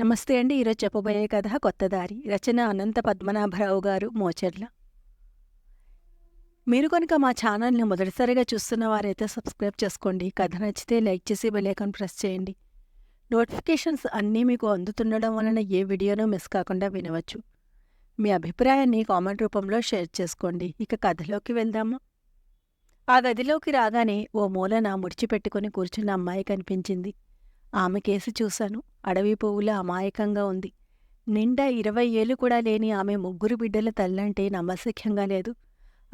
నమస్తే అండి. ఈరోజు చెప్పబోయే కథ కొత్త దారి. రచన అనంత పద్మనాభరావు గారు మోచర్ల. మీరు కనుక మా ఛానల్ని మొదటిసారిగా చూస్తున్న వారైతే సబ్స్క్రైబ్ చేసుకోండి. కథ నచ్చితే లైక్ చేసి బెలైకాన్ ప్రెస్ చేయండి. నోటిఫికేషన్స్ అన్నీ మీకు అందుతుండడం వలన ఏ వీడియోనూ మిస్ కాకుండా వినవచ్చు. మీ అభిప్రాయాన్ని కామెంట్ రూపంలో షేర్ చేసుకోండి. ఇక కథలోకి వెళ్దాము? ఆ గదిలోకి రాగానే ఓ మూలన ముడిచిపెట్టుకుని కూర్చున్న అమ్మాయి కనిపించింది. ఆమె కేసి చూశాను. అడవి పువ్వుల అమాయకంగా ఉంది. నిండా ఇరవై ఏళ్ళు కూడా లేని ఆమె ముగ్గురు బిడ్డల తల్లంటే నమ్మశక్యంగా లేదు.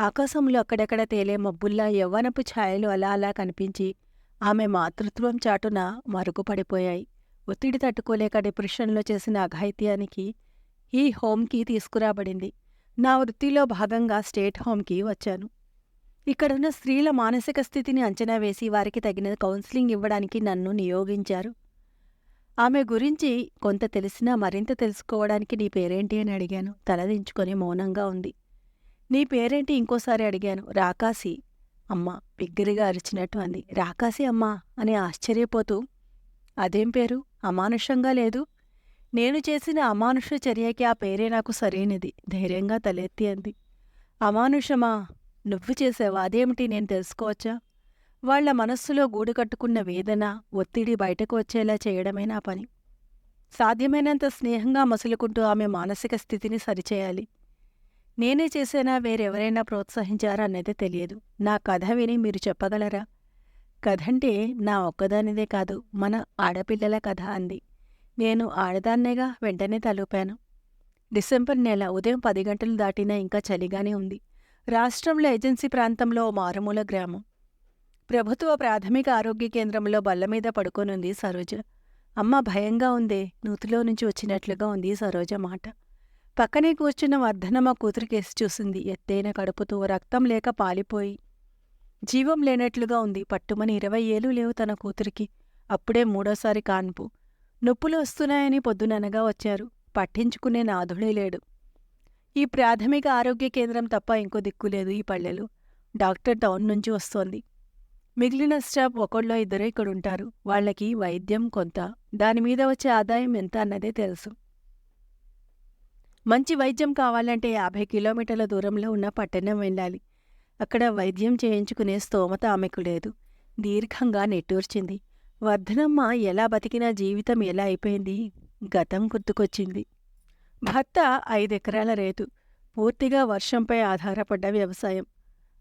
ఆకాశంలో అక్కడక్కడ తేలే మబ్బుల్లా యవ్వనపు ఛాయలు అలా అలా కనిపించి ఆమె మాతృత్వం చాటున మరుగుపడిపోయాయి. ఒత్తిడి తట్టుకోలేక డిప్రెషన్లో చేసిన అఘాయిత్యానికి ఈ హోమ్కి తీసుకురాబడింది. నా వృత్తిలో భాగంగా స్టేట్ హోమ్కి వచ్చాను. ఇక్కడున్న స్త్రీల మానసిక స్థితిని అంచనా వేసి వారికి తగిన కౌన్సిలింగ్ ఇవ్వడానికి నన్ను నియోగించారు. ఆమె గురించి కొంత తెలిసినా మరింత తెలుసుకోవడానికి నీ పేరేంటి అని అడిగాను. తలదించుకొని మౌనంగా ఉంది. నీ పేరేంటి ఇంకోసారి అడిగాను. రాకాసి. అమ్మ బిగ్గరగా అరిచినట్టు అంది. రాకాసి అమ్మా అని ఆశ్చర్యపోతూ అదేం పేరు? అమానుషంగా లేదు. నేను చేసిన అమానుష చర్యకి ఆ పేరే నాకు సరైనది. ధైర్యంగా తలెత్తి అంది. అమానుషమా? నువ్వు చేసావా? అదేమిటి? నేను తెలుసుకోవచ్చా? వాళ్ళ మనస్సులో గూడు కట్టుకున్న వేదన ఒత్తిడి బయటకు వచ్చేలా చేయడమే నా పని. సాధ్యమైనంత స్నేహంగా మసులుకుంటూ ఆమె మానసిక స్థితిని సరిచేయాలి. నేనే చేసేనా వేరెవరైనా ప్రోత్సహించారా అన్నది తెలియదు. నా కథ విని మీరు చెప్పగలరా? కథంటే నా ఒక్కదానిదే కాదు మన ఆడపిల్లల కథ అంది. నేను ఆడదాన్నేగా వెంటనే తలూపాను. డిసెంబర్ నెల ఉదయం పది గంటలు దాటినా ఇంకా చలిగానే ఉంది. రాష్ట్రంలో ఏజెన్సీ ప్రాంతంలో ఓ మారుమూల గ్రామం. ప్రభుత్వ ప్రాథమిక ఆరోగ్య కేంద్రంలో బల్లమీద పడుకోనుంది సరోజ. అమ్మ భయంగా ఉందే నూతిలో నుంచి వచ్చినట్లుగా ఉంది సరోజ మాట. పక్కనే కూర్చున్న వర్ధనమ్మ కూతురికేసి చూసింది. ఎత్తైన కడుపుతో రక్తం లేక పాలిపోయి. జీవం లేనట్లుగా ఉంది. పట్టుమని ఇరవై ఏళ్ళు లేవు తన కూతురికి. అప్పుడే మూడోసారి కాన్పు. నొప్పులు వస్తున్నాయని పొద్దుననగా వచ్చారు. పట్టించుకునే నాథుడే లేడు. ఈ ప్రాథమిక ఆరోగ్య కేంద్రం తప్ప ఇంకో దిక్కులేదు ఈ పల్లెలు. డాక్టర్ టౌన్ నుంచి వస్తోంది. మిగిలిన స్టాఫ్ ఒకళ్ళో ఇద్దరే ఇక్కడ ఉంటారు. వాళ్ళకి వైద్యం కొంత. దానిమీద వచ్చే ఆదాయం ఎంత అన్నదే తెలుసు. మంచి వైద్యం కావాలంటే యాభై కిలోమీటర్ల దూరంలో ఉన్న పట్టణం వెళ్ళాలి. అక్కడ వైద్యం చేయించుకునే స్తోమత ఆమెకు లేదు. దీర్ఘంగా నెట్టూర్చింది. వర్ధనమ్మ ఎలా బతికినా జీవితం ఎలా అయిపోయింది? గతం గుర్తుకొచ్చింది. భర్త ఐదెకరాల రేతు. పూర్తిగా వర్షంపై ఆధారపడ్డ వ్యవసాయం.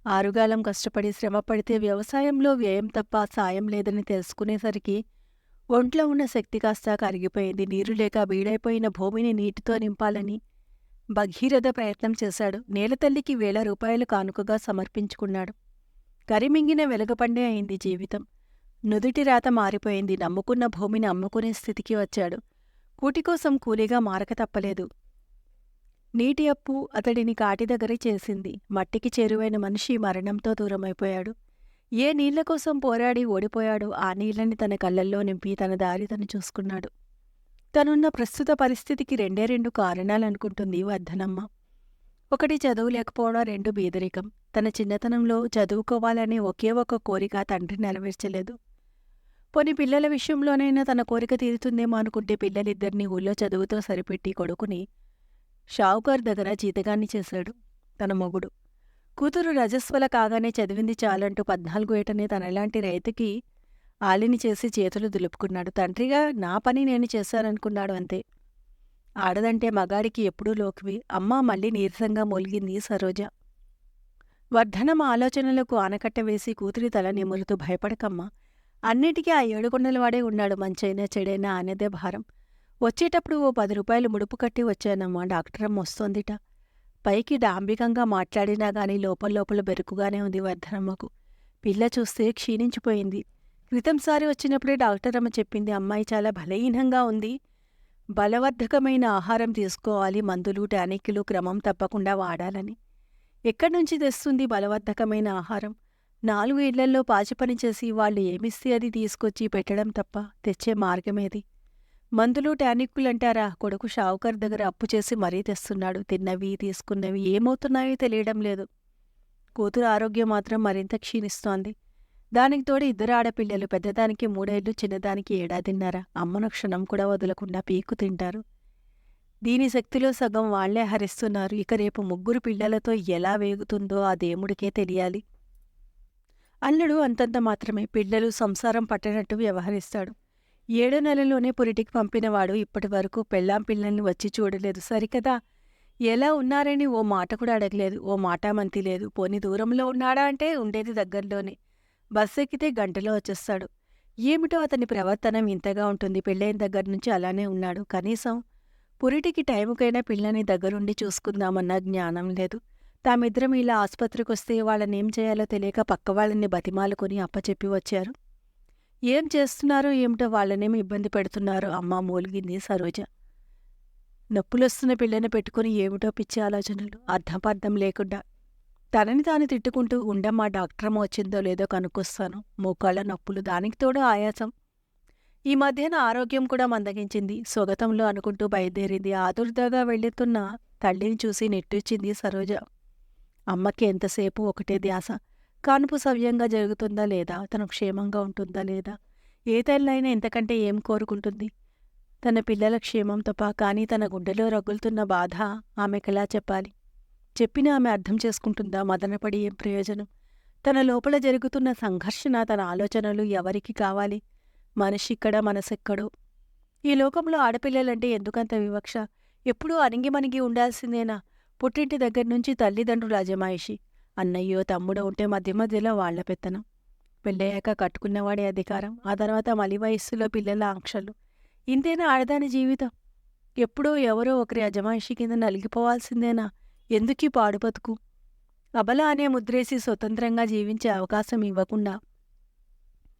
ఆరుగాలం కష్టపడి శ్రమపడితే వ్యవసాయంలో వ్యయం తప్ప సాయం లేదని తెలుసుకునేసరికి ఒంట్లో ఉన్న శక్తి కాస్త కరిగిపోయింది. నీరు లేక బీడైపోయిన భూమిని నీటితో నింపాలని భగీరథ ప్రయత్నం చేశాడు. నేలతల్లికి వేల రూపాయలు కానుకగా సమర్పించుకున్నాడు. కరిమింగిన వెలగపండే అయింది జీవితం. నుదుటి రాత మారిపోయింది. నమ్ముకున్న భూమిని అమ్ముకునే స్థితికి వచ్చాడు. కూటికోసం కూలీగా మారక తప్పలేదు. నీటి అప్పు అతడిని కాటి దగ్గర చేసింది. మట్టికి చేరువైన మనిషి మరణంతో దూరమైపోయాడు. ఏ నీళ్ళ కోసం పోరాడి ఓడిపోయాడో ఆ నీళ్ళని తన కళ్ళల్లో నింపి తన దారి తను చూసుకున్నాడు. తనున్న ప్రస్తుత పరిస్థితికి రెండే రెండు కారణాలనుకుంటుంది వర్ధనమ్మ. ఒకటి చదువు లేకపోవడం రెండు బీదరికం. తన చిన్నతనంలో చదువుకోవాలనే ఒకే ఒక కోరిక తండ్రి నెరవేర్చలేదు. పోని పిల్లల విషయంలోనైనా తన కోరిక తీరుతుందేమో అనుకుంటే పిల్లలిద్దరినీ ఊళ్ళో చదువుతో సరిపెట్టి కొడుకుని షావుకార్ దగ్గర జీతగాన్ని చేశాడు తన మొగుడు. కూతురు రజస్వల కాగానే చదివింది చాలంటూ పద్నాలుగు ఏటనే తనలాంటి రైతుకి ఆలిని చేసి చేతులు దులుపుకున్నాడు. తండ్రిగా నా పని నేను చేశాననుకున్నాడు అంతే. ఆడదంటే మగాడికి ఎప్పుడూ లోకివి. అమ్మ మళ్ళీ నీరసంగా మూలిగింది సరోజ. వర్ధనం ఆలోచనలకు ఆనకట్ట వేసి కూతురి తల నిమురుతూ భయపడకమ్మా. అన్నిటికీ ఆ ఏడుకొండలవాడే ఉన్నాడు మంచైనా చెడైనా అనేదే భారం. వచ్చేటప్పుడు ఓ పది రూపాయలు ముడుపు కట్టి వచ్చానమ్మా డాక్టరమ్మ వస్తోందిట. పైకి డాంబికంగా మాట్లాడినా గాని లోపల లోపల బెరుకుగానే ఉంది వర్ధనమ్మకు పిల్ల చూస్తే క్షీణించిపోయింది. క్రితంసారి వచ్చినప్పుడే డాక్టరమ్మ చెప్పింది అమ్మాయి చాలా బలహీనంగా ఉంది. బలవర్ధకమైన ఆహారం తీసుకోవాలి మందులు టానిక్లు క్రమం తప్పకుండా వాడాలని. ఎక్కడి నుంచి తెస్తుంది బలవర్ధకమైన ఆహారం? నాలుగు ఇళ్ళల్లో పాచిపని చేసి వాళ్ళు ఏమిస్తే అది తీసుకొచ్చి పెట్టడం తప్ప తెచ్చే మార్గమేది మందులు టానిక్కులంటారా కొడుకు షావుకర్ దగ్గర అప్పు చేసి మరీ తెస్తున్నాడు. తిన్నవి తీసుకున్నవి ఏమవుతున్నాయో తెలియడం లేదు. కూతురు ఆరోగ్యం మాత్రం మరింత క్షీణిస్తోంది. దానికి తోడు ఇద్దరు ఆడపిల్లలు పెద్దదానికి మూడేళ్ళు చిన్నదానికి ఏడాదిన్నర అమ్మను క్షణం కూడా వదలకుండా పీకు తింటారు. దీని శక్తిలో సగం వాళ్ళే హరిస్తున్నారు. ఇక రేపు ముగ్గురు పిల్లలతో ఎలా వేగుతుందో ఆ దేవుడికే తెలియాలి. అల్లుడు అంతంత మాత్రమే. పిల్లలు సంసారం పట్టినట్టు వ్యవహరిస్తాడు. ఏడో నెలలోనే పురిటికి పంపినవాడు ఇప్పటి వరకు పెళ్ళాం పిల్లల్ని వచ్చి చూడలేదు. సరికదా? ఎలా ఉన్నారని ఓ మాట కూడా అడగలేదు. ఓ మాటామంతి లేదు. పోని దూరంలో ఉన్నాడా అంటే ఉండేది దగ్గరలోనే. బస్సు ఎక్కితే గంటలో వచ్చేస్తాడు. ఏమిటో అతని ప్రవర్తన ఇంతగా ఉంటుంది. పెళ్ళైన దగ్గర నుంచి అలానే ఉన్నాడు. కనీసం పురిటికి టైముకైనా పిల్లని దగ్గరుండి చూసుకుందామన్న జ్ఞానం లేదు. తామిద్దరం ఇలా ఆసుపత్రికొస్తే వాళ్ళనేం చేయాలో తెలియక పక్క వాళ్ళని బతిమాలుకొని అప్పచెప్పి వచ్చారు. ఏం చేస్తున్నారో? ఏమిటో వాళ్ళనేమి ఇబ్బంది పెడుతున్నారు. అమ్మ మూలిగింది సరోజ. నొప్పులొస్తున్న పిల్లని పెట్టుకుని ఏమిటో పిచ్చి ఆలోచనలు. అర్థపర్థం లేకుండా తనని తాను తిట్టుకుంటూ ఉండమ్మా డాక్టరమ్మ వచ్చిందో లేదో కనుక్కొస్తాను. మోకాళ్ళ నొప్పులు దానికి తోడు ఆయాసం. ఈ మధ్యన ఆరోగ్యం కూడా మందగించింది. స్వగతంలో అనుకుంటూ బయలుదేరింది. ఆదుర్దాగా వెళ్ళుతున్న తల్లిని చూసి నెట్టొచ్చింది సరోజ. అమ్మకి ఎంతసేపు ఒకటే ధ్యాస. కానుపు సవ్యంగా జరుగుతుందా లేదా? తను క్షేమంగా ఉంటుందా లేదా? ఏ తల్లైనా ఎంతకంటే ఏం కోరుకుంటుంది? తన పిల్లల క్షేమం తప్ప కానీ తన గుండెలో రగులుతున్న బాధ ఆమెకెలా చెప్పాలి? చెప్పినా ఆమె అర్థం చేసుకుంటుందా? మదనపడి ఏం ప్రయోజనం? తన లోపల జరుగుతున్న సంఘర్షణ తన ఆలోచనలు ఎవరికి కావాలి? మనిషిక్కడ మనసెక్కడో ఈ లోకంలో ఆడపిల్లలంటే ఎందుకంత వివక్ష? ఎప్పుడూ అణిగిమణిగి ఉండాల్సిందేనా? పుట్టింటి దగ్గర నుంచి తల్లిదండ్రుల అజమాయిషి. అన్నయ్యో తమ్ముడో ఉంటే మధ్య మధ్యలో వాళ్ళ పెత్తనం. పెళ్ళయ్యాక కట్టుకున్నవాడే అధికారం ఆ తర్వాత మలి వయస్సులో పిల్లల ఆంక్షలు. ఇంతేనా ఆడదాని జీవితం? ఎప్పుడో ఎవరో ఒకరి అజమాయిషి కింద నలిగిపోవాల్సిందేనా? ఎందుకీ పాడు బతుకు? అబల అనే ముద్రేసి స్వతంత్రంగా జీవించే అవకాశం ఇవ్వకుండా.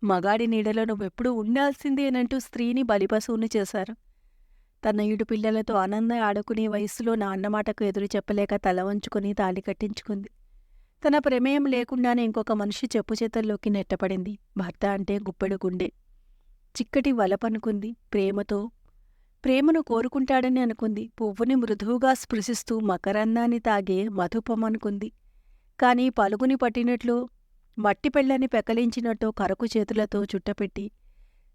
మగాడి నీడలో నువ్వెప్పుడూ ఉండాల్సిందేనంటూ స్త్రీని బలిపశువుని చేశారు. తనయుడు పిల్లలతో ఆనంద ఆడుకునే వయస్సులో నాన్నమాటకు ఎదురు చెప్పలేక తల వంచుకుని తాళి కట్టించుకుంది. తన ప్రమేయం లేకుండానే ఇంకొక మనిషి చెప్పు చేతల్లోకి నెట్టపడింది భర్త అంటే గుప్పెడు గుండె. చిక్కటి వలపనుకుంది ప్రేమతో. ప్రేమను కోరుకుంటాడని అనుకుంది. పువ్వుని మృదువుగా స్పృశిస్తూ మకరందాన్ని తాగే మధుపమనుకుంది. కాని పలుగుని పట్టినట్లు మట్టి పెళ్ళని పెకలించినట్టు కరకు చేతులతో చుట్టపెట్టి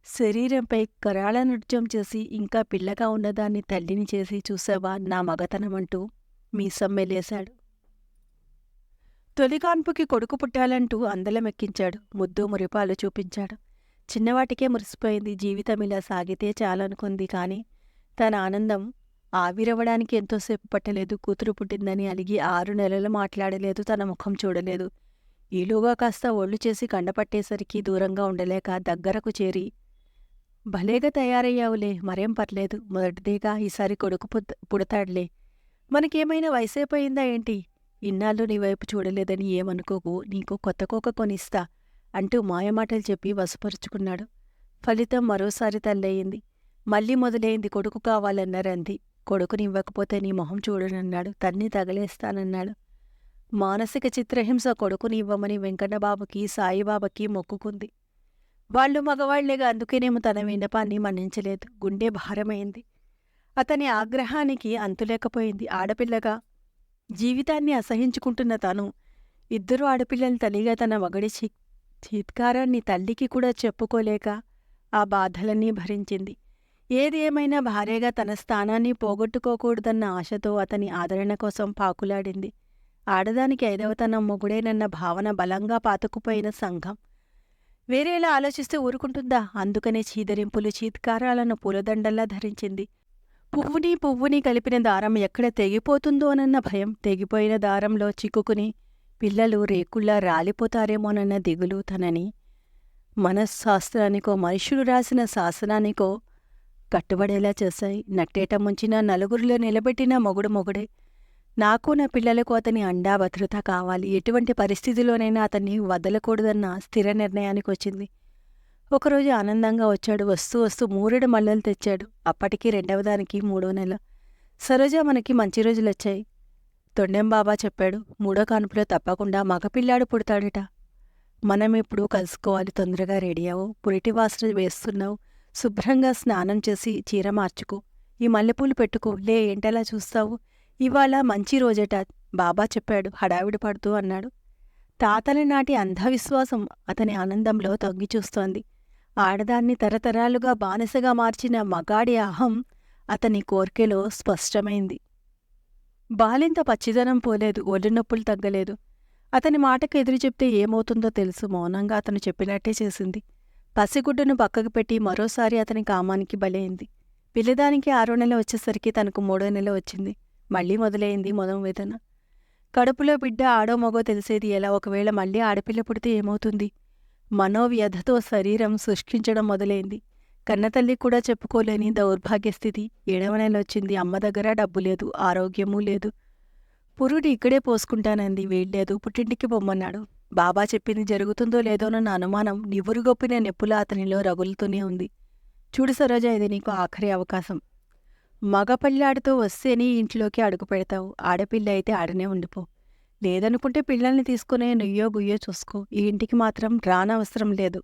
శరీరంపై కరాళ నృత్యం చేసి ఇంకా పిల్లగా ఉన్నదాన్ని తల్లిని చేసి చూసావా నా మగతనమంటూ మీసమ్మెలేశాడు తొలిగాన్పుకి తొలికాన్పుకి కొడుకు పుట్టాలంటూ అందలమెక్కించాడు. ముద్దు మురిపాలు చూపించాడు. చిన్నవాటికే మురిసిపోయింది. జీవితం ఇలా సాగితే చాలనుకుంది కాని తన ఆనందం ఆవిరవ్వడానికి ఎంతోసేపు పట్టలేదు. కూతురు పుట్టిందని అలిగి ఆరు నెలలు మాట్లాడలేదు. తన ముఖం చూడలేదు. ఈలోగా కాస్త ఒళ్ళు చేసి కండపట్టేసరికి దూరంగా ఉండలేక దగ్గరకు చేరి భలేగా తయారయ్యావులే. మరేం పర్లేదు. మొదటిదేగా ఈసారి కొడుకు పుడతాడులే. మనకేమైనా వయసైపోయిందా ఏంటి? ఇన్నాళ్ళు నీ వైపు చూడలేదని ఏమనుకోకు నీకు కొత్త కోక కొనిస్తా అంటూ మాయమాటలు చెప్పి వశపరుచుకున్నాడు. ఫలితం మరోసారి తల్లయింది. మళ్ళీ మొదలైంది కొడుకు కావాలన్నారంది కొడుకునివ్వకపోతే నీ మొహం చూడనన్నాడు. తన్ని తగలేస్తానన్నాడు. మానసిక చిత్రహింస కొడుకునివ్వమని వెంకన్నబాబుకి సాయిబాబాకి మొక్కుకుంది. వాళ్ళు మగవాళ్ళేగా అందుకేనేమో తన విన్నపాన్ని మన్నించలేదు. గుండె భారమైంది. అతని ఆగ్రహానికి అంతులేకపోయింది. ఆడపిల్లగా జీవితాన్ని అసహించుకుంటున్న తను. ఇద్దరు ఆడపిల్లల తల్లిగా తన వగడి చిత్కారాన్ని తల్లికి కూడా చెప్పుకోలేక ఆ బాధలన్నీ భరించింది. ఏది ఏమైనా భార్యగా తన స్థానాన్ని పోగొట్టుకోకూడదన్న ఆశతో అతని ఆదరణ కోసం పాకులాడింది. ఆడదానికి ఐదవతనం మొగుడేనన్న భావన బలంగా పాతుకుపోయిన సంఘం. వేరేలా ఆలోచిస్తే ఊరుకుంటుందా? అందుకనే చీదరింపులు చీత్కారాలను పూలదండల్లా ధరించింది. పువ్వుని పువ్వుని కలిపిన దారం ఎక్కడ తెగిపోతుందోనన్న భయం తెగిపోయిన దారంలో చిక్కుకుని పిల్లలు రేకుల్లా రాలిపోతారేమోనన్న దిగులు తనని. మనశ్శాస్త్రానికో మనుషులు రాసిన శాసనానికో కట్టుబడేలా చేశాయి. నట్టేట ముంచిన నలుగురిలో నిలబెట్టిన మొగుడు మొగుడే. నాకు నా పిల్లలకు అతని అండా భద్రత కావాలి. ఎటువంటి పరిస్థితిలోనైనా అతన్ని వదలకూడదన్న స్థిర నిర్ణయానికి వచ్చింది ఒకరోజు ఆనందంగా వచ్చాడు వస్తూ వస్తూ మూరెడు మల్లెలు తెచ్చాడు. అప్పటికి రెండవ దానికి మూడో నెల. సరోజ మనకి మంచి రోజులొచ్చాయి. తొండెం బాబా చెప్పాడు మూడో కానుపులో తప్పకుండా మగపిల్లాడు పుడతాడట. మనం ఇప్పుడు కలుసుకోవాలి తొందరగా రెడీ అవు పురిటి వాసన వేస్తున్నావు. శుభ్రంగా స్నానం చేసి చీర మార్చుకో. ఈ మల్లెపూలు పెట్టుకో. లే ఏంటలా చూస్తావు? ఇవాళ మంచి రోజట బాబా చెప్పాడు హడావిడి పడుతూ అన్నాడు. తాతల నాటి అంధవిశ్వాసం అతని ఆనందంలో తొంగి చూస్తోంది. ఆడదాన్ని తరతరాలుగా బానిసగా మార్చిన మగాడి అహం అతని కోర్కెలో స్పష్టమైంది. బాలింత పచ్చిదనం పోలేదు ఒళ్ళునొప్పులు తగ్గలేదు. అతని మాటకు ఎదురు చెప్తే ఏమవుతుందో తెలుసు మౌనంగా అతను చెప్పినట్టే చేసింది. పసిగుడ్డును పక్కకు పెట్టి మరోసారి అతని కామానికి బలైంది. పిల్లదానికి ఆరో నెల వచ్చేసరికి తనకు మూడో నెల వచ్చింది. మళ్ళీ మొదలైంది మొదం వేదన. కడుపులో బిడ్డ ఆడో మగో తెలిసేది ఎలా? ఒకవేళ మళ్ళీ ఆడపిల్ల పుడితే ఏమవుతుంది? మనోవ్యధతో శరీరం శుష్కించడం మొదలైంది. కన్నతల్లి కూడా చెప్పుకోలేని దౌర్భాగ్యస్థితి ఏడవ నెల అమ్మ దగ్గర డబ్బు లేదు ఆరోగ్యమూ లేదు. పురుడు ఇక్కడే పోసుకుంటానంది వీల్లేదు పుట్టింటికి పొమ్మన్నాడు. బాబా చెప్పింది జరుగుతుందో లేదోనన్న అనుమానం నివురుగొప్పిన నెప్పుల అతనిలో రగులుతూనే ఉంది. చూడు సరోజ ఇది నీకు ఆఖరి అవకాశం. మగపల్లాడితో వస్తేనే ఇంట్లోకి అడుగు పెడతావు. ఆడపిల్ల అయితే ఆడనే ఉండిపో. లేదనుకుంటే పిల్లల్ని తీసుకునే నుయ్యో గుయ్యో చూసుకో. ఈ ఇంటికి మాత్రం రానవసరం లేదు.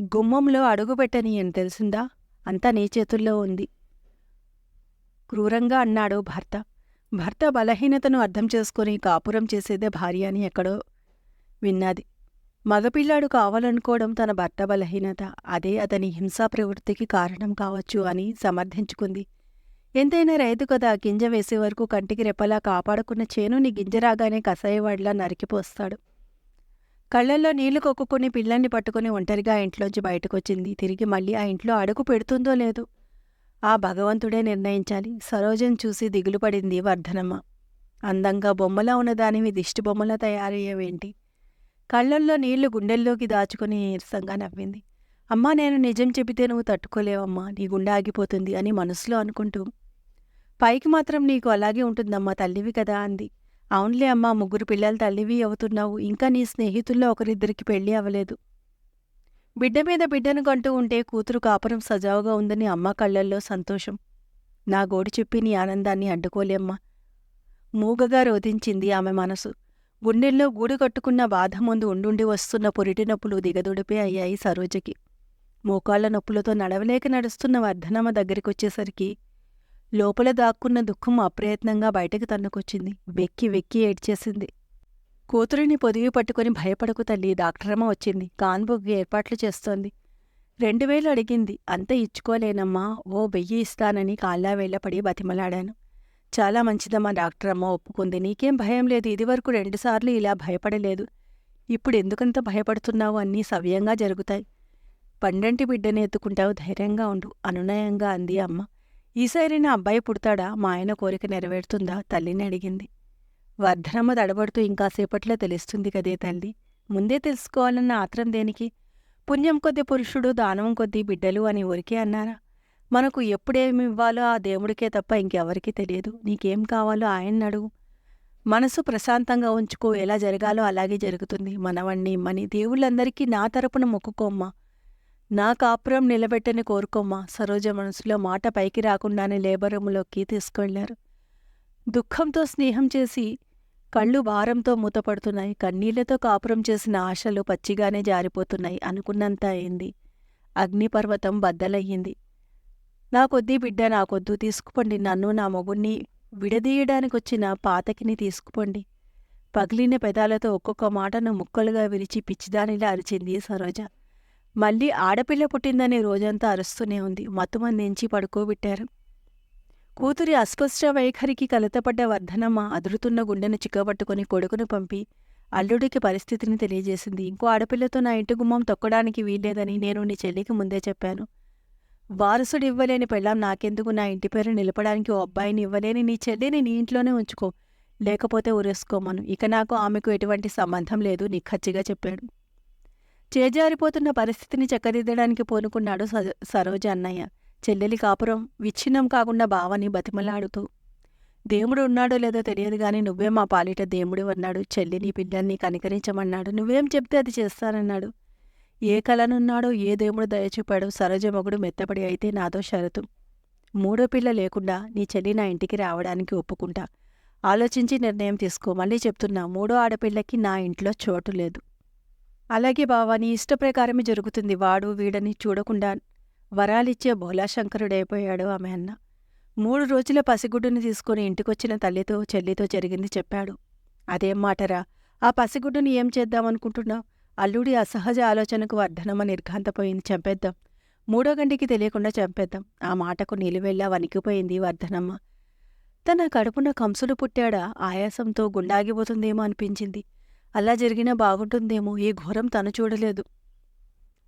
గుమ్మంలో అడుగు పెట్టని అని తెలిసిందా? అంతా నీ చేతుల్లో ఉంది. క్రూరంగా అన్నాడు భర్త. భర్త బలహీనతను అర్థం చేసుకుని కాపురం చేసేదే భార్య అని ఎక్కడో విన్నది. మగపిల్లాడు కావాలనుకోవడం తన భర్త బలహీనత. అదే అతని హింసా ప్రవృత్తికి కారణం కావచ్చు అని సమర్థించుకుంది. ఎంతైనా రైతు కదా గింజ వేసే వరకు కంటికి రెప్పలా కాపాడుకున్న చేనుని గింజ రాగానే కసాయవాడిలా నరికిపోస్తాడు. కళ్ళల్లో నీళ్ళు కొక్కుకుని పిల్లల్ని పట్టుకుని ఒంటరిగా ఇంట్లోంచి బయటకొచ్చింది. తిరిగి మళ్ళీ ఆ ఇంట్లో అడుగు పెడుతుందో లేదు. ఆ భగవంతుడే నిర్ణయించాలి. సరోజను చూసి దిగులు పడింది వర్ధనమ్మ. అందంగా బొమ్మలా ఉన్నదానివి దిష్టి బొమ్మలా తయారయ్యేవేంటి? కళ్ళల్లో నీళ్ళు గుండెల్లోకి దాచుకుని నీరసంగా నవ్వింది. అమ్మా నేను నిజం చెబితే నువ్వు తట్టుకోలేవమ్మా. నీ గుండె ఆగిపోతుంది అని మనసులో అనుకుంటూ పైకి మాత్రం నీకు అలాగే ఉంటుందమ్మా తల్లివి కదా అంది. అవునులే అమ్మా ముగ్గురు పిల్లల తల్లివి అవుతున్నావు. ఇంకా నీ స్నేహితుల్లో ఒకరిద్దరికి పెళ్ళి అవ్వలేదు. బిడ్డ మీద బిడ్డను కంటూ ఉంటే కూతురు కాపురం సజావుగా ఉందని అమ్మ కళ్ళల్లో సంతోషం. నా గోడు చెప్పి నీ ఆనందాన్ని అడ్డుకోలేమ్మా. మూగగా రోధించింది ఆమె మనసు. గుండెల్లో గూడు కట్టుకున్న బాధ ముందు ఉండుండి వస్తున్న పొరిటి నొప్పులు దిగదుడిపే అయ్యాయి సరోజకి. మోకాళ్ళ నొప్పులతో నడవలేక నడుస్తున్న వర్ధనమ్మ దగ్గరికొచ్చేసరికి లోపల దాక్కున్న దుఃఖం అప్రయత్నంగా బయటకు తన్నుకొచ్చింది. వెక్కి వెక్కి ఏడ్చేసింది. కూతురిని పొదివి పట్టుకుని భయపడకు తల్లి డాక్టరమ్మ వచ్చింది. కాన్బుగ్గి ఏర్పాట్లు చేస్తోంది. రెండు వేలు అడిగింది. అంత ఇచ్చుకోలేనమ్మా. ఓ వెయ్యి ఇస్తానని కాళ్ళా బతిమలాడాను. చాలా మంచిదమ్మా డాక్టరమ్మ ఒప్పుకుంది. నీకేం భయం లేదు. ఇదివరకు రెండుసార్లు ఇలా భయపడలేదు. ఇప్పుడు ఎందుకంత భయపడుతున్నావు? అన్నీ సవ్యంగా జరుగుతాయి. పండంటి బిడ్డని ఎత్తుకుంటావు. ధైర్యంగా ఉండు. అనునయంగా అంది అమ్మ. ఈసారి నా అబ్బాయి పుడతాడా? మా ఆయన కోరిక నెరవేరుతుందా? తల్లిని అడిగింది. వర్ధనమ్మ దడబడుతూ ఇంకాసేపట్లో తెలుస్తుంది కదే తల్లి. ముందే తెలుసుకోవాలన్న ఆత్రం దేనికి? పుణ్యం కొద్ది పురుషుడు దానవం కొద్ది బిడ్డలు అని ఊరికే అన్నారా? మనకు ఎప్పుడేమి ఇవ్వాలో ఆ దేవుడికే తప్ప ఇంకెవరికీ తెలియదు. నీకేం కావాలో ఆయన్ని అడుగు. మనసు ప్రశాంతంగా ఉంచుకో ఎలా జరగాలో అలాగే జరుగుతుంది. మనవణ్ణి ఇమ్మని. దేవుళ్ళందరికీ నా తరపున మొక్కుకోమ్మా. నా కాపురం నిలబెట్టని కోరుకోమ్మా. సరోజ మనసులో మాట పైకి రాకుండానే లేబరములోకి తీసుకెళ్ళారు. దుఃఖంతో స్నేహం చేసి కళ్ళు భారంతో మూతపడుతున్నాయి. కన్నీళ్ళతో కాపురం చేసిన ఆశలు పచ్చిగానే జారిపోతున్నాయి అనుకున్నంత అయింది. అగ్నిపర్వతం బద్దలయ్యింది. నా కొద్దీ బిడ్డ నాకొద్దు తీసుకుపోండి. నన్ను నా మొగుణ్ణి విడదీయడానికొచ్చిన పాతకిని తీసుకుపోండి. పగిలిన పెదాలతో ఒక్కొక్క మాటను ముక్కలుగా విరిచి పిచ్చిదానిలా అరిచింది సరోజ. మళ్ళీ ఆడపిల్ల పుట్టిందనే రోజంతా అరుస్తూనే ఉంది. మత్తుమందించి పడుకోబెట్టారు. కూతురి అస్పష్ట వైఖరికి కలతపడ్డ వర్ధనమ్మ అదురుతున్న గుండెను చిక్కబట్టుకుని కొడుకును పంపి అల్లుడికి పరిస్థితిని తెలియజేసింది. ఇంకో ఆడపిల్లతో నా ఇంటి గుమ్మం తొక్కడానికి వీల్లేదని నేను నీ చెల్లికి ముందే చెప్పాను. వారసుడు ఇవ్వలేని పెళ్ళాం నాకెందుకు? నా ఇంటి పేరు నిలపడానికి ఓ అబ్బాయిని ఇవ్వలేని నీ చెల్లిని నీ ఇంట్లోనే ఉంచుకో. లేకపోతే ఉరేసుకోమను. ఇక నాకు ఆమెకు ఎటువంటి సంబంధం లేదు నిఖచ్చిగా చెప్పాడు. చేజారిపోతున్న పరిస్థితిని చక్కదిద్దడానికి పూనుకున్నాడు సరోజ అన్నయ్య. చెల్లెలి కాపురం విచ్ఛిన్నం కాకుండా బావని బతిమలాడుతూ. దేవుడు ఉన్నాడో లేదో తెలియదు గాని నువ్వే మా పాలిట దేవుడు అన్నాడు. చెల్లిని పిల్లల్ని కనికరించమన్నాడు. నువ్వేం చెప్తే అది చేస్తానన్నాడు. ఏ కలనున్నాడో ఏ దేవుడు దయచూపాడో సరోజ మొగుడు మెత్తపడి అయితే నాదో షరతు. మూడో పిల్ల లేకుండా నీ చెల్లి నా ఇంటికి రావడానికి ఒప్పుకుంటా. ఆలోచించి నిర్ణయం తీసుకో. మళ్ళీ చెప్తున్నా మూడో ఆడపిల్లకి నా ఇంట్లో చోటు లేదు. అలాగే బావా నీ ఇష్ట ప్రకారమే జరుగుతుంది. వాడు వీడని చూడకుండా వరాలిచ్చే భోలాశంకరుడైపోయాడు ఆమె అన్న. మూడు రోజుల పసిగుడ్డుని తీసుకుని ఇంటికొచ్చిన తల్లితో చెల్లితో జరిగింది చెప్పాడు. అదేం మాటరా? ఆ పసిగుడ్డుని ఏం చేద్దామనుకుంటున్నావు అల్లుడి అసహజ ఆలోచనకు వర్ధనమ్మ నిర్ఘాంతపోయింది. చంపేద్దాం. మూడో గంటికి తెలియకుండా చంపేద్దాం. ఆ మాటకు నిలువెల్లా వణికిపోయింది వర్ధనమ్మ. తన కడుపున కంసులు పుట్టాడా? ఆయాసంతో గుండాగిపోతుందేమో అనిపించింది. అలా జరిగినా బాగుంటుందేమో ఈ ఘోరం తను చూడలేదు.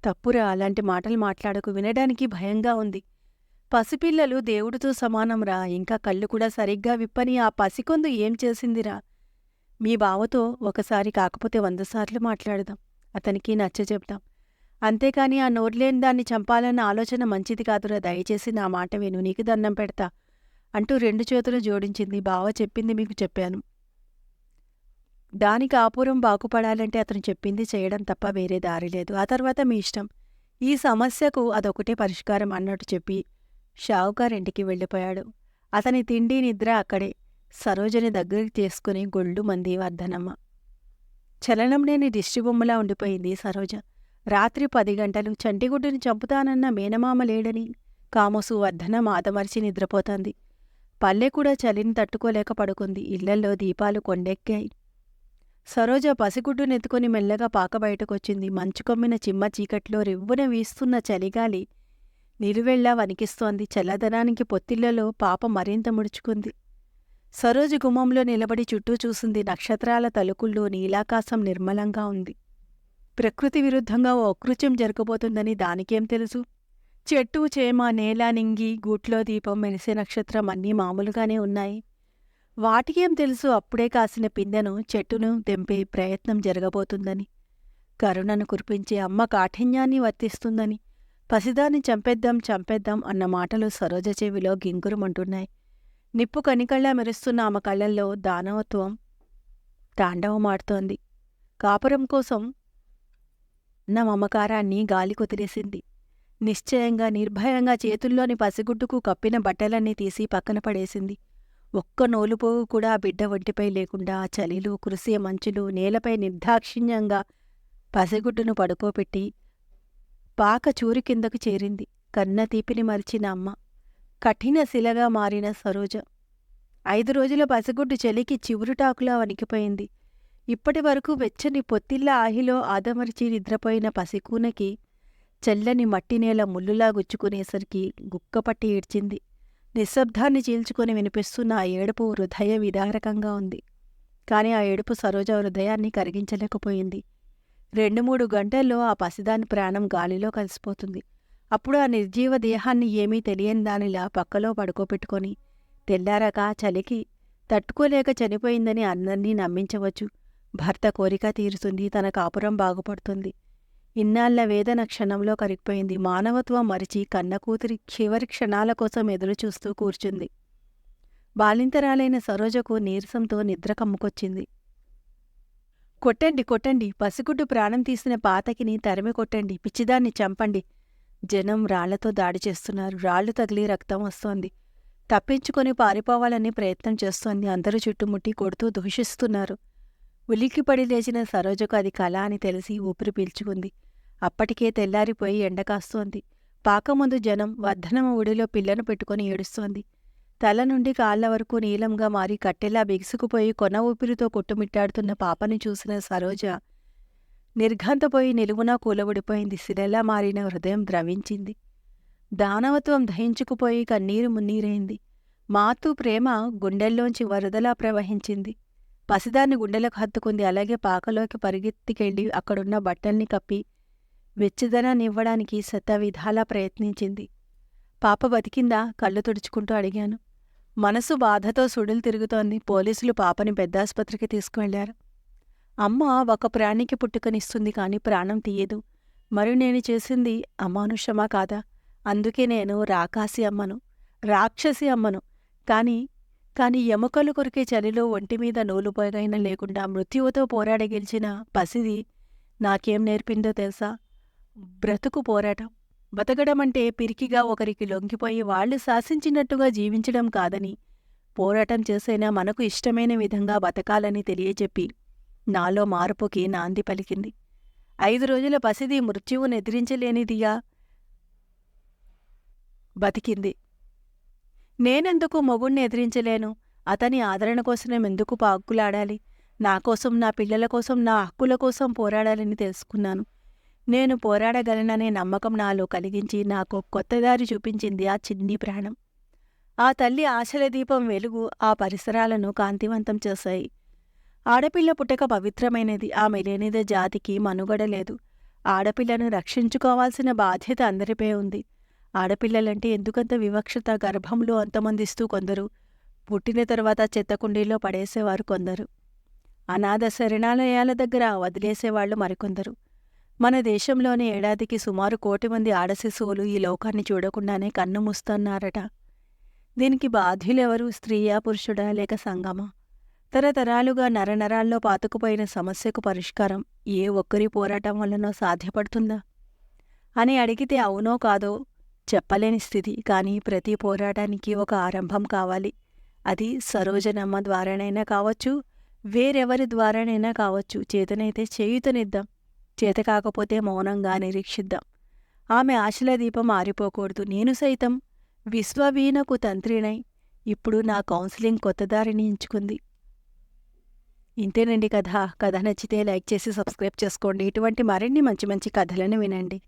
తప్పురా అలాంటి మాటలు మాట్లాడకు వినడానికి భయంగా ఉంది. పసిపిల్లలు దేవుడితో సమానంరా ఇంకా కళ్ళు కూడా సరిగ్గా విప్పని ఆ పసికొందు ఏం చేసిందిరా? మీ బావతో ఒకసారి కాకపోతే వంద సార్లు మాట్లాడదాం అతనికి నచ్చ చెప్దాం. అంతేకాని ఆ నోర్లేని దాన్ని చంపాలన్న ఆలోచన మంచిది కాదురా దయచేసి నా మాట విను నీకు దండం పెడతా అంటూ రెండు చేతులు జోడించింది. బావ చెప్పింది మీకు చెప్పాను. దానికి ఆపురం బాగుపడాలంటే అతను చెప్పింది చేయడం తప్ప వేరే దారి లేదు. ఆ తర్వాత మీ ఇష్టం. ఈ సమస్యకు అదొకటే పరిష్కారం అన్నట్టు చెప్పి షావుకార్ ఇంటికి వెళ్ళిపోయాడు. అతని తిండి నిద్ర అక్కడే. సరోజని దగ్గరికి చేసుకుని గొళ్ళు మంది వర్ధనమ్మ. చలనం లేని దిష్టిబొమ్మలా ఉండిపోయింది సరోజ. రాత్రి పది గంటలు చంటిగుడ్డుని చంపుతానన్న మేనమామ లేడని కామోసు వర్ధనం ఆదమర్చి నిద్రపోతోంది. పల్లె కూడా చలిని తట్టుకోలేక పడుకుంది. ఇళ్ళల్లో దీపాలు కొండెక్కాయి. సరోజ పసిగుడ్డునెత్తుకుని మెల్లగా పాక బయటకొచ్చింది. మంచు కొమ్మిన చిమ్మ చీకట్లో రివ్వున వీస్తున్న చలిగాలి. నిలువెళ్ళా వణికిస్తోంది. చల్లదనానికి పొత్తిళ్ళలో పాప మరింత ముడుచుకుంది. సరోజ గుమ్మంలో నిలబడి చుట్టూ చూసింది నక్షత్రాల తలుకుల్లో నీలాకాశం నిర్మలంగా ఉంది. ప్రకృతి విరుద్ధంగా ఓ అకృత్యం జరగబోతుందని దానికేం తెలుసు? చెట్టు చేమ నేల నింగి గూట్లో దీపం మెరిసే నక్షత్రం అన్నీ మామూలుగానే ఉన్నాయి. వాటికేం తెలుసు? అప్పుడే కాసిన పిందెను చెట్టును తెంపే ప్రయత్నం జరగబోతుందని. కరుణను కురిపించే అమ్మ కాఠిన్యాన్ని వర్తిస్తుందని. పసిదాన్ని చంపేద్దాం చంపేద్దాం అన్న మాటలు సరోజ చెవిలో గింగురుమంటున్నాయి. నిప్పు కనికళ్ళా మెరుస్తున్న ఆమె కళ్ళల్లో దానవత్వం తాండవమాడుతోంది. కాపురం కోసం నా మమకారాన్ని గాలి కుదిరేసింది. నిశ్చయంగా నిర్భయంగా చేతుల్లోని పసిగుడ్డుకు కప్పిన బట్టలన్నీ తీసి పక్కన పడేసింది. ఒక్క నోలుపోగు కూడా ఆ బిడ్డ ఒంటిపై లేకుండా ఆ చలిలు కురిసే మంచులు నేలపై నిర్దాక్షిణ్యంగా పసిగుడ్డును పడుకోబెట్టి పాక చూరి కిందకు చేరింది. కన్న తీపిని మరిచిన అమ్మ. కఠిన శిలగా మారిన సరోజ. ఐదు రోజుల పసిగుడ్డు చలికి చివురుటాకులా వణికిపోయింది. ఇప్పటి వరకు వెచ్చని పొత్తిళ్ళ ఆహిలో ఆదమరిచి నిద్రపోయిన పసికూనకి చల్లని మట్టినేల ముల్లులా గుచ్చుకునేసరికి గుక్కపట్టి ఏడ్చింది. నిశ్శబ్దాన్ని చీల్చుకొని వినిపిస్తున్న ఆ ఏడుపు హృదయ విదారకంగా ఉంది. కాని ఆ ఏడుపు సరోజ హృదయాన్ని కరిగించలేకపోయింది. రెండు మూడు గంటల్లో ఆ పసిదాని ప్రాణం గాలిలో కలిసిపోతుంది. అప్పుడు ఆ నిర్జీవ దేహాన్ని ఏమీ తెలియని దానిలా పక్కలో పడుకోబెట్టుకొని తెల్లారాక చలికి తట్టుకోలేక చనిపోయిందని అందరినీ నమ్మించవచ్చు. భర్త కోరిక తీరుతుంది తన కాపురం బాగుపడుతుంది. ఇన్నాళ్ళ వేదన క్షణంలో కరిగిపోయింది. మానవత్వం మరిచి కన్న కూతురి చివరి క్షణాల కోసం ఎదురుచూస్తూ కూర్చుంది. బాలింతరాలైన సరోజకు నీరసంతో నిద్ర కమ్ముకొచ్చింది. కొట్టండి కొట్టండి. పసిగుడ్డు ప్రాణం తీసిన పాతకిని తరిమి కొట్టండి. పిచ్చిదాన్ని చంపండి జనం రాళ్ళతో దాడి చేస్తున్నారు. రాళ్ళు తగిలి రక్తం వస్తోంది. తప్పించుకొని పారిపోవాలని ప్రయత్నం చేస్తోంది. అందరూ చుట్టుముట్టి కొడుతూ దూషిస్తున్నారు. ఉలిక్కిపడి లేచిన సరోజకు అది కళ అని తెలిసి ఊపిరి పీల్చుకుంది. అప్పటికే తెల్లారిపోయి ఎండ కాస్తోంది. పాకముందు జనం వర్ధనమ ఒడిలో పిల్లను పెట్టుకుని ఏడుస్తోంది. తల నుండి కాళ్ళ వరకు నీలంగా మారి కట్టెలా బిగుసుకుపోయి కొన ఊపిరితో కొట్టుమిట్టాడుతున్న పాపని చూసిన సరోజ నిర్ఘంతపోయి నిలువునా కూలబడిపోయింది శిలలా మారిన హృదయం ద్రవించింది. దానవత్వం దహించుకుపోయి కన్నీరు మున్నీరైంది. మాతూ ప్రేమ గుండెల్లోంచి వరదలా ప్రవహించింది. పసిదాన్ని గుండెలకు హత్తుకుంది. అలాగే పాకలోకి పరిగెత్తికెళ్ళి అక్కడున్న బట్టల్ని కప్పి వెచ్చదనాన్నివ్వడానికి శతవిధాలా ప్రయత్నించింది. పాప బతికిందా? కళ్ళు తుడుచుకుంటూ అడిగాను. మనసు బాధతో సుడులు తిరుగుతోంది. పోలీసులు పాపని పెద్దాసుపత్రికి తీసుకువెళ్ళారు అమ్మ ఒక ప్రాణికి పుట్టుకనిస్తుంది కాని ప్రాణం తీయదు. మరి నేను చేసింది అమానుషమా కాదా? అందుకే నేను రాకాసి అమ్మను రాక్షసి అమ్మను. కాని కాని ఎముకలు కొరికే చలిలో ఒంటిమీద నూలుపోగైన లేకుండా మృత్యువుతో పోరాడి గెలిచిన పసిది నాకేం నేర్పిందో తెలుసా? బ్రతుకు పోరాటం. బతకడమంటే పిరికిగా ఒకరికి లొంగిపోయి వాళ్ళు శాసించినట్టుగా జీవించడం కాదని పోరాటం చేసైనా మనకు ఇష్టమైన విధంగా బతకాలని తెలియజెప్పి నాలో మార్పుకి నాంది పలికింది. ఐదు రోజుల పసిది మృత్యువును ఎదిరించలేనిదిగా బతికింది. నేనెందుకు మొగుణ్ణి ఎదిరించలేను? అతని ఆదరణ కోసం ఎందుకు పాక్కులాడాలి నా కోసం నా పిల్లల కోసం నా హక్కుల కోసం పోరాడాలని తెలుసుకున్నాను. నేను పోరాడగలననే నమ్మకం నాలో కలిగించి నాకు కొత్త దారి చూపించింది ఆ చిన్ని ప్రాణం. ఆ తల్లి ఆశల దీపం వెలుగు ఆ పరిసరాలను కాంతివంతం చేశాయి. ఆడపిల్ల పుట్టక పవిత్రమైనది ఆమె లేనిదే జాతికి మనుగడ లేదు. ఆడపిల్లను రక్షించుకోవాల్సిన బాధ్యత అందరిపై ఉంది. ఆడపిల్లలంటే ఎందుకంత వివక్షత గర్భంలో అంతమందిస్తూ కొందరు? పుట్టిన తర్వాత చెత్తకుండీలో పడేసేవారు కొందరు. అనాథ శరణాలయాల దగ్గర వదిలేసేవాళ్ళు మరికొందరు. మన దేశంలోని ఏడాదికి సుమారు కోటి మంది ఆడశిశువులు ఈ లోకాన్ని చూడకుండానే కన్ను మూస్తున్నారట. దీనికి బాధ్యులెవరు? స్త్రీయా పురుషుడా లేక సంగమా? తరతరాలుగా నరనరాల్లో పాతుకుపోయిన సమస్యకు పరిష్కారం ఏ ఒక్కరి పోరాటం వల్లనో సాధ్యపడుతుందా? అని అడిగితే అవునో కాదో చెప్పలేని స్థితి కానీ ప్రతి పోరాటానికి ఒక ఆరంభం కావాలి. అది సరోజనమ్మ ద్వారానైనా కావచ్చు వేరెవరి ద్వారానైనా కావచ్చు. చేతనైతే చేయుతనిద్దాం. చేత కాకపోతే మౌనంగా నిరీక్షిద్దాం. ఆమె ఆశల దీపం ఆరిపోకూడదు. నేను సైతం విశ్వవీణకు తంత్రినై ఇప్పుడు నా కౌన్సిలింగ్ కొత్త దారిని ఎంచుకుంది. ఇంతేనండి కథ. కథ నచ్చితే లైక్ చేసి సబ్స్క్రైబ్ చేసుకోండి. ఇటువంటి మరిన్ని మంచి మంచి కథలను వినండి.